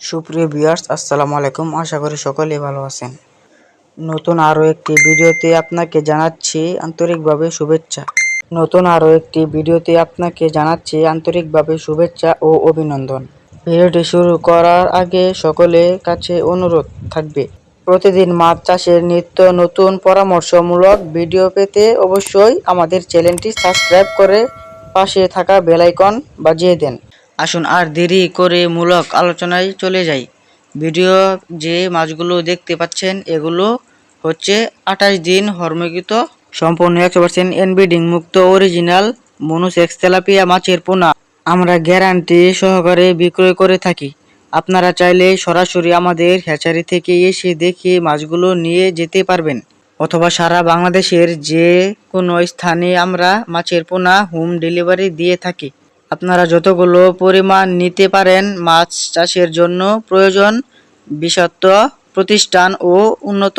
সুপ্রিয় ভিউয়ার্স, আসসালামু আলাইকুম। আশা করি সকলে ভালো আছেন। নতুন আরও একটি ভিডিওতে আপনাকে জানাচ্ছি আন্তরিকভাবে শুভেচ্ছা। নতুন আরও একটি ভিডিওতে আপনাকে জানাচ্ছি আন্তরিকভাবে শুভেচ্ছা ও অভিনন্দন। ভিডিওটি শুরু করার আগে সকলের কাছে অনুরোধ থাকবে। প্রতিদিন মাছ চাষের নিত্য নতুন পরামর্শমূলক ভিডিও পেতে অবশ্যই আমাদের চ্যানেলটি সাবস্ক্রাইব করে পাশে থাকা বেল আইকন বাজিয়ে দেন। আসুন আর দেরি করে মূলক আলোচনায় চলে যাই। ভিডিও যে মাছগুলো দেখতে পাচ্ছেন, এগুলো হচ্ছে আঠাশ দিন হরমকৃত সম্পূর্ণ একশো পার্সেন্ট এনবিডিং মুক্ত অরিজিনাল মনুসেক্স তেলাপিয়া মাছের পোনা। আমরা গ্যারান্টি সহকারে বিক্রয় করে থাকি। আপনারা চাইলে সরাসরি আমাদের হ্যাচারি থেকে এসে দেখে মাছগুলো নিয়ে যেতে পারবেন। অথবা সারা বাংলাদেশের যে কোনো স্থানে আমরা মাছের পোনা হোম ডেলিভারি দিয়ে থাকি। আপনারা যতগুলো পরিমাণ নিতে পারেন মাছ চাষের জন্য প্রয়োজন বিশ্বস্ত প্রতিষ্ঠান ও উন্নত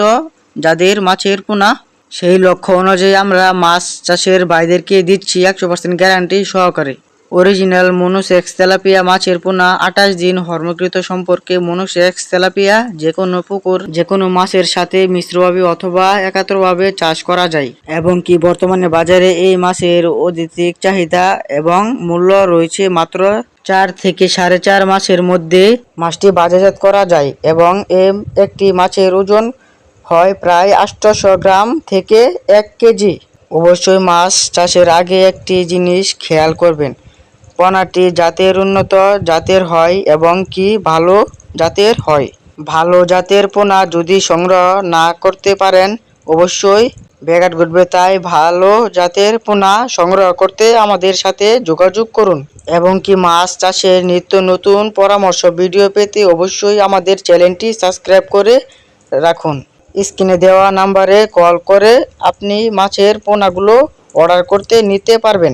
যাদের মাছের পোনা। সেই লক্ষ্য অনুযায়ী আমরা মাছ চাষের ভাইদেরকে দিচ্ছি একশো পার্সেন্ট গ্যারান্টি সহকারে। অরিজিনাল মনুসেক্স তেলাপিয়া মাছের পোনা আঠাশ দিন হর্মকৃত সম্পর্কে মনুসেক্স তেলাপিয়া যে কোনো পুকুর যে কোনো মাছের সাথে মিশ্রভাবে অথবা একাত্রভাবে চাষ করা যায়। এবং কি বর্তমানে বাজারে এই মাছের অধিক চাহিদা এবং মূল্য রয়েছে মাত্র চার থেকে সাড়ে চার মাসের মধ্যে মাছটি বাজারজাত করা যায় এবং এম একটি মাছের ওজন হয় প্রায় আটশোশো গ্রাম থেকে এক কেজি। অবশ্যই মাছ চাষের আগে একটি জিনিস খেয়াল করবেন। পোনাটি জাতের উন্নত জাতের হয় এবং কি ভালো জাতের হয়? ভালো জাতের পোনা যদি সংগ্রহ না করতে পারেন, অবশ্যই ব্যাঘাত ঘটবে। তাই ভালো জাতের পোনা সংগ্রহ করতে আমাদের সাথে যোগাযোগ করুন এবং কি মাছ চাষের নিত্য নতুন পরামর্শ ভিডিও পেতে অবশ্যই আমাদের চ্যানেলটি সাবস্ক্রাইব করে রাখুন। স্ক্রিনে দেওয়া নাম্বারে কল করে আপনি মাছের পোনাগুলো অর্ডার করতে নিতে পারবেন।